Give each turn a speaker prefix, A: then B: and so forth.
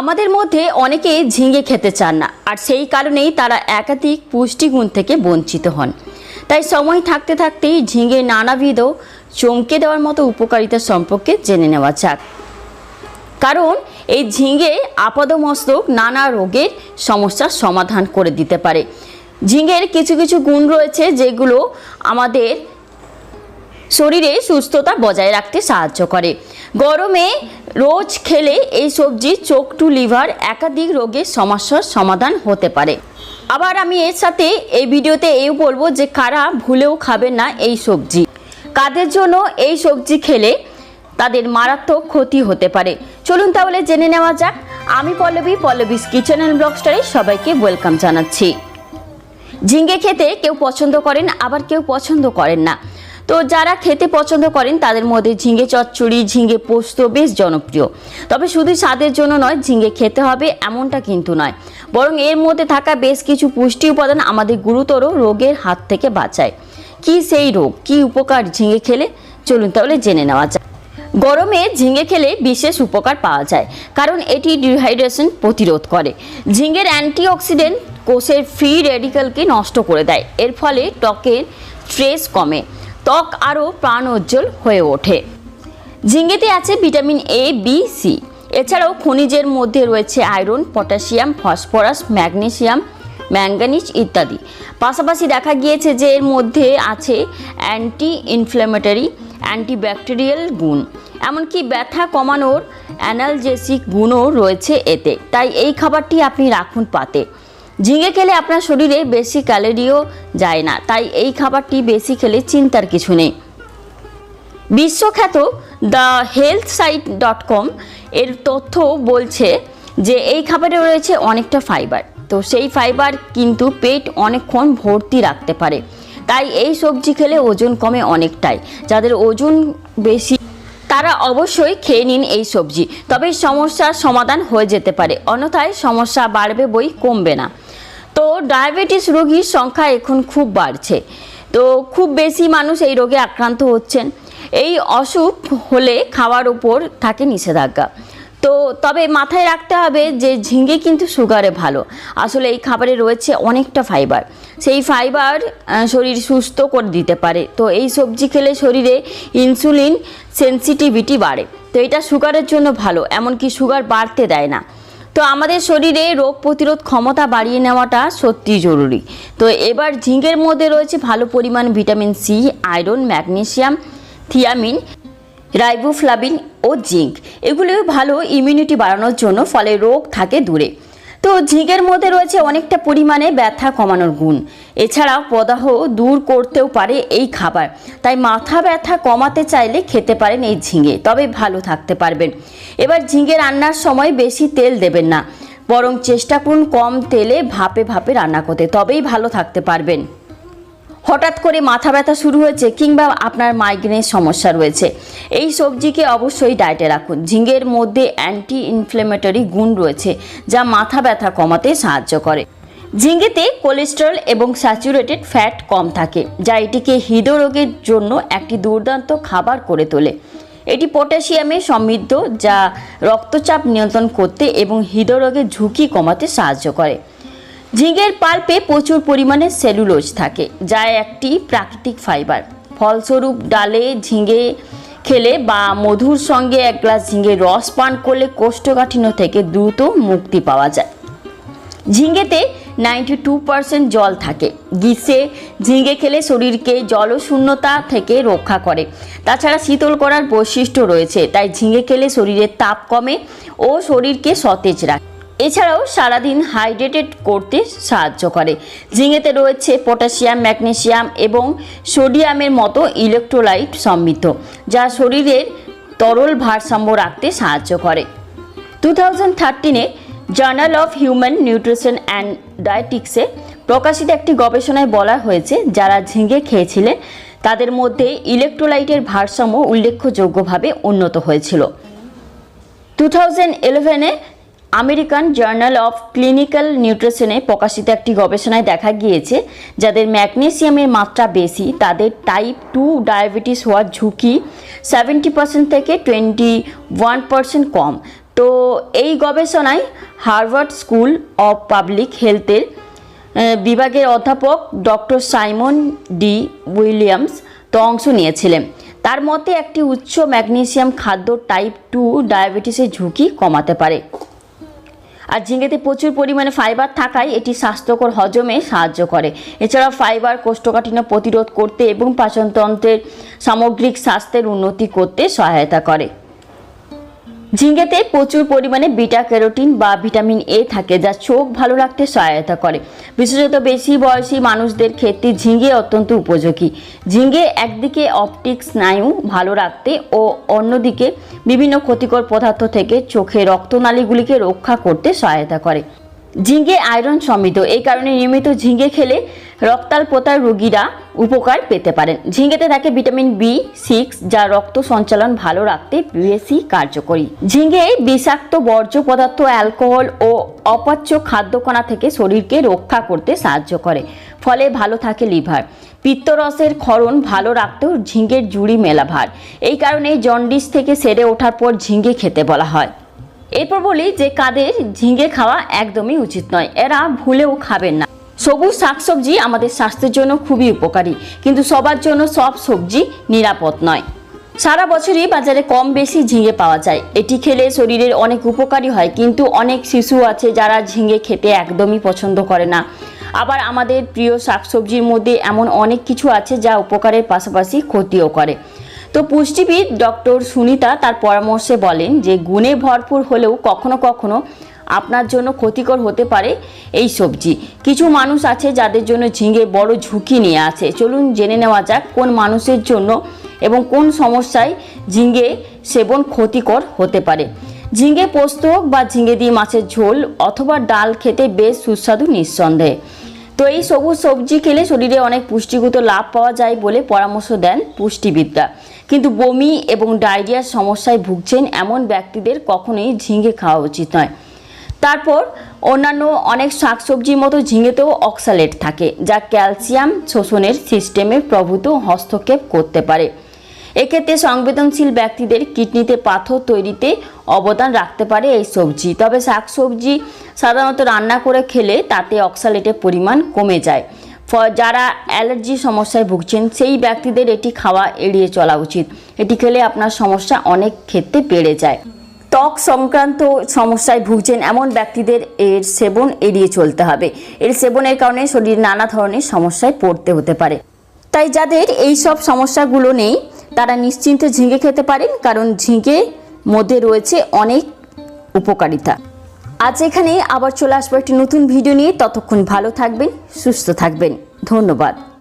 A: আমাদের মধ্যে অনেকে ঝিঙে খেতে চান না, আর সেই কারণেই তারা একাধিক পুষ্টিগুণ থেকে বঞ্চিত হন। তাই সময় থাকতে থাকতেই ঝিঙে নানাবিধ চমকে দেওয়ার মতো উপকারিতা সম্পর্কে জেনে নেওয়া যাক। কারণ এই ঝিঙে আপাদমস্তক নানা রোগের সমস্যার সমাধান করে দিতে পারে। ঝিঙের কিছু কিছু গুণ রয়েছে যেগুলো আমাদের শরীরে সুস্থতা বজায় রাখতে সাহায্য করে। গরমে রোজ খেলে এই সবজি চোখ টু লিভার একাধিক রোগের সমস্যার সমাধান হতে পারে। আবার আমি এর সাথে এই ভিডিওতে এও বলব যে কারা ভুলেও খাবেন না এই সবজি। কাদের জন্য এই সবজি খেলে তাদের মারাত্মক ক্ষতি হতে পারে। চলুন তাহলে জেনে নেওয়া যাক। আমি Pallavi, Pallavi's kitchen and blog স্টারে সবাইকে ওয়েলকাম জানাচ্ছি। ঝিঙ্গে খেতে কেউ পছন্দ করেন, আবার কেউ পছন্দ করেন না। তো যারা খেতে পছন্দ করেন, তাদের মধ্যে ঝিঙে চচ্চড়ি ঝিঙ্গে পোস্ত বেশ জনপ্রিয়। তবে শুধু স্বাদের জন্য নয়, ঝিঙে খেতে হবে এমনটা কিন্তু নয়। বরং এর মধ্যে থাকা বেশ কিছু পুষ্টি উপাদান আমাদের গুরুতর রোগের হাত থেকে বাঁচায়। কি সেই রোগ? কি উপকার ঝিঙে খেলে? চলুন তাহলে জেনে নেওয়া যায় গরমে ঝিঙে খেলে বিশেষ উপকার পাওয়া যায়, কারণ এটি ডিহাইড্রেশন প্রতিরোধ করে। ঝিঙের অ্যান্টিঅক্সিডেন্ট কোষের ফ্রি রেডিক্যালকে নষ্ট করে দেয়, এর ফলে ত্বকের স্ট্রেস কমে। ত্বক আরও প্রাণোজ্জ্বল হয়ে ওঠে। ঝিঙ্গেতে আছে ভিটামিন এ বি সি এছাড়াও খনিজের মধ্যে রয়েছে iron, potassium, phosphorus, magnesium manganese ইত্যাদি। পাশাপাশি দেখা গিয়েছে যে এর মধ্যে আছে অ্যান্টি ইনফ্ল্যামেটরি অ্যান্টিব্যাকটেরিয়াল গুণ। এমনকি ব্যথা কমানোর অ্যানালজেসিক গুণও রয়েছে এতে। তাই এই খাবারটি আপনি রাখুন পাতে। ঝিঙে খেলে আপনার শরীরে বেশি ক্যালোরিও যায় না, তাই এই খাবারটি বেশি খেলে চিন্তার কিছু নেই। বিশ্বখ্যাত the health site dot com এর তথ্য বলছে যে এই খাবারে রয়েছে অনেকটা ফাইবার। তো সেই ফাইবার কিন্তু পেট অনেকক্ষণ ভর্তি রাখতে পারে। তাই এই সবজি খেলে ওজন কমে অনেকটাই। যাদের ওজন বেশি, তারা অবশ্যই খেয়ে নিন এই সবজি। তবে সমস্যার সমাধান হয়ে যেতে পারে। অন্যথায় সমস্যা বাড়বে বই কমবে না। তো ডায়াবেটিস রোগীর সংখ্যা এখন খুব বাড়ছে। তো খুব বেশি মানুষ এই রোগে আক্রান্ত হচ্ছেন। এই অসুখ হলে খাওয়ার উপর থাকে নিষেধাজ্ঞা। তো তবে মাথায় রাখতে হবে যে ঝিঙ্গে কিন্তু সুগারে ভালো। আসলে এই খাবারে রয়েছে অনেকটা ফাইবার। সেই ফাইবার শরীর সুস্থ করে দিতে পারে। তো এই সবজি খেলে শরীরে ইনসুলিন সেন্সিটিভিটি বাড়ে। তো এটা সুগারের জন্য ভালো, এমনকি সুগার বাড়তে দেয় না। তো আমাদের শরীরে রোগ প্রতিরোধ ক্ষমতা বাড়িয়ে নেওয়াটা সত্যি জরুরি। তো এবার ঝিঙ্গের মধ্যে রয়েছে ভালো পরিমাণ vitamin C, iron magnesium thiamine riboflavin ও জিঙ্ক। এগুলিও ভালো ইমিউনিটি বাড়ানোর জন্য ফলে রোগ থাকে দূরে। তো ঝিঁকের মধ্যে রয়েছে অনেকটা পরিমাণে ব্যথা কমানোর গুণ। এছাড়াও প্রদাহ দূর করতেও পারে এই খাবার। তাই মাথা ব্যথা কমাতে চাইলে খেতে পারেন এই ঝিঙে, তবে ভালো থাকতে পারবেন। এবার ঝিঙে রান্নার সময় বেশি তেল দেবেন না, বরং চেষ্টা করুন কম তেলে ভাপে ভাপে রান্না করতে, তবেই ভালো থাকতে পারবেন। হঠাৎ করে মাথা ব্যথা শুরু হয়েছে কিংবা আপনার মাইগ্রেনের সমস্যা রয়েছে। এই সবজিকে অবশ্যই ডায়েটে রাখুন। ঝিঙ্গের মধ্যে অ্যান্টি ইনফ্লেমেটরি গুণ রয়েছে, যা মাথা ব্যথা কমাতে সাহায্য করে। ঝিঙ্গেতে কোলেস্টেরল এবং স্যাচুরেটেড ফ্যাট কম থাকে, যা এটিকে হৃদরোগের জন্য একটি দুর্দান্ত খাবার করে তোলে। এটি পটাশিয়ামে সমৃদ্ধ, যা রক্তচাপ নিয়ন্ত্রণ করতে এবং হৃদরোগের ঝুঁকি কমাতে সাহায্য করে। ঝিঙের পাল্পে প্রচুর পরিমাণে সেলুলোজ থাকে যা একটি প্রাকৃতিক ফাইবার। ফলস্বরূপ ডালে ঝিঙে খেলে বা মধুর সঙ্গে এক গ্লাস ঝিঙের রস পান করলে কোষ্ঠকাঠিন্য থেকে দ্রুত মুক্তি পাওয়া যায়। ঝিঙ্গেতে নাইনটি টু পার্সেন্ট জল থাকে। গ্রীষ্মে ঝিঙ্গে খেলে শরীরকে জলশূন্যতা থেকে রক্ষা করে। তাছাড়া শীতল করার বৈশিষ্ট্য রয়েছে, তাই ঝিঙে খেলে শরীরের তাপ কমে ও শরীরকে সতেজ রাখে। এছাড়াও সারাদিন হাইড্রেটেড করতে সাহায্য করে। ঝিঙেতে রয়েছে পটাশিয়াম ম্যাগনেসিয়াম এবং সোডিয়ামের মতো ইলেকট্রোলাইট সমৃদ্ধ, যা শরীরের তরল ভারসাম্য রাখতে সাহায্য করে। Two thousand থার্টিনে journal of human nutrition and ডায়েটিক্সে প্রকাশিত একটি গবেষণায় বলা হয়েছে, যারা ঝিঙে খেয়েছিলেন, তাদের মধ্যে ইলেকট্রোলাইটের ভারসাম্য উল্লেখযোগ্যভাবে উন্নত হয়েছিল। টু থাউজেন্ড ইলেভেনে আমেরিকান জার্নাল অফ ক্লিনিক্যাল নিউট্রিশনে প্রকাশিত একটি গবেষণায় দেখা গিয়েছে, যাদের ম্যাগনেসিয়ামের মাত্রা বেশি, তাদের টাইপ টু ডায়াবেটিস হওয়ার ঝুঁকি সেভেন্টি পার্সেন্ট থেকে টোয়েন্টি ওয়ান পার্সেন্ট কম। তো এই গবেষণায় হার্ভার্ড স্কুল অফ পাবলিক হেলথের বিভাগের অধ্যাপক ডক্টর সাইমন ডি উইলিয়ামস তো অংশ নিয়েছিলেন। তার মতে একটি উচ্চ ম্যাগনেসিয়াম খাদ্য টাইপ টু ডায়াবেটিসের ঝুঁকি কমাতে পারে। আর ঝিঙেতে প্রচুর পরিমাণে ফাইবার থাকায় এটি স্বাস্থ্যকর হজমে সাহায্য করে। এছাড়া ফাইবার কোষ্ঠকাঠিন্য প্রতিরোধ করতে এবং পাচনতন্ত্রের সামগ্রিক স্বাস্থ্যের উন্নতি করতে সহায়তা করে। ঝিঙ্গেতে প্রচুর পরিমাণে বিটা ক্যারোটিন বা ভিটামিন এ থাকে যা চোখ ভালো রাখতে সহায়তা করে। বিশেষত বেশি বয়সী মানুষদের ক্ষেত্রে ঝিঙ্গে অত্যন্ত উপযোগী। ঝিঙ্গে একদিকে অপটিক স্নায়ু ভালো রাখতে ও অন্যদিকে বিভিন্ন ক্ষতিকর পদার্থ থেকে চোখে রক্তনালীগুলিকে রক্ষা করতে সহায়তা করে। ঝিঙ্গে আয়রন সমৃদ্ধ। এই কারণে নিয়মিত ঝিঙ্গে খেলে রক্তাল্পতার রোগীরা উপকার পেতে পারেন। ঝিঙ্গেতে থাকে ভিটামিন বি সিক্স, যা রক্ত সঞ্চালন ভালো রাখতে বেশি কার্যকরী। ঝিঙ্গে বিষাক্ত বর্জ্য পদার্থ, অ্যালকোহল ও অপাচ্য খাদ্যকণা থেকে শরীরকে রক্ষা করতে সাহায্য করে, ফলে ভালো থাকে লিভার। পিত্তরসের ক্ষরণ ভালো রাখতেও ঝিঙ্গের জুড়ি মেলা ভার এই কারণে জন্ডিস থেকে সেরে ওঠার পর ঝিঙ্গে খেতে বলা হয়। এরপর বলি যে কাদের ঝিঙ্গে খাওয়া একদমই উচিত নয়। এরা ভুলেও খাবেন না। সবুজ শাকসবজি আমাদের স্বাস্থ্যের জন্য খুবই উপকারী, কিন্তু সবার জন্য সব সবজি নিরাপদ নয়। সারা বছরই বাজারে কম বেশি ঝিঙে পাওয়া যায়। এটি খেলে শরীরের অনেক উপকারী হয়, কিন্তু অনেক শিশু আছে যারা ঝিঙে খেতে একদমই পছন্দ করে না। আবার আমাদের প্রিয় শাকসবজির মধ্যে এমন অনেক কিছু আছে যা উপকারের পাশাপাশি ক্ষতিও করে। তো পুষ্টিবিদ ডক্টর সুনিতা তার পরামর্শে বলেন যে গুণে ভরপুর হলেও কখনো কখনো আপনার জন্য ক্ষতিকর হতে পারে এই সবজি। কিছু মানুষ আছে যাদের জন্য ঝিঙে বড় ঝুঁকি নিয়ে আছে। চলুন জেনে নেওয়া যাক কোন মানুষের জন্য এবং কোন সমস্যায় ঝিঙে সেবন ক্ষতিকর হতে পারে। ঝিঙে পোস্ত বা ঝিঙে দিয়ে মাছের ঝোল অথবা ডাল খেতে বেশ সুস্বাদু নিঃসন্দেহে। তো এই সবুজ সবজি খেলে শরীরে অনেক পুষ্টিগত লাভ পাওয়া যায় বলে পরামর্শ দেন পুষ্টিবিদরা। কিন্তু বমি এবং ডায়রিয়ার সমস্যায় ভুগছেন এমন ব্যক্তিদের কখনোই ঝিঙে খাওয়া উচিত নয়। তারপর অন্যান্য অনেক শাকসবজির মতো ঝিঙেতেও অক্সালেট থাকে, যা ক্যালসিয়াম শোষণের সিস্টেমে প্রভূত হস্তক্ষেপ করতে পারে। এক্ষেত্রে সংবেদনশীল ব্যক্তিদের কিডনিতে পাথর তৈরিতে অবদান রাখতে পারে এই সবজি। তবে শাকসবজি সাধারণত রান্না করে খেলে তাতে অক্সালেটের পরিমাণ কমে যায়। যারা অ্যালার্জি সমস্যায় ভুগছেন, সেই ব্যক্তিদের এটি খাওয়া এড়িয়ে চলা উচিত। এটি খেলে আপনার সমস্যা অনেক ক্ষেত্রে বেড়ে যায়। ত্বক সংক্রান্ত সমস্যায় ভুগছেন, এমন ব্যক্তিদের এর সেবন এড়িয়ে চলতে হবে। এর সেবনের কারণে শরীর নানা ধরনের সমস্যায় পড়তে হতে পারে। তাই যাদের এই সব সমস্যাগুলো নেই তারা নিশ্চিন্তে ঝিঙে খেতে পারেন, কারণ ঝিঙে মধ্যে রয়েছে অনেক উপকারিতা। আজ এখানে আবার চলে আসব একটি নতুন ভিডিও নিয়ে। ততক্ষণ ভালো থাকবেন, সুস্থ থাকবেন। ধন্যবাদ।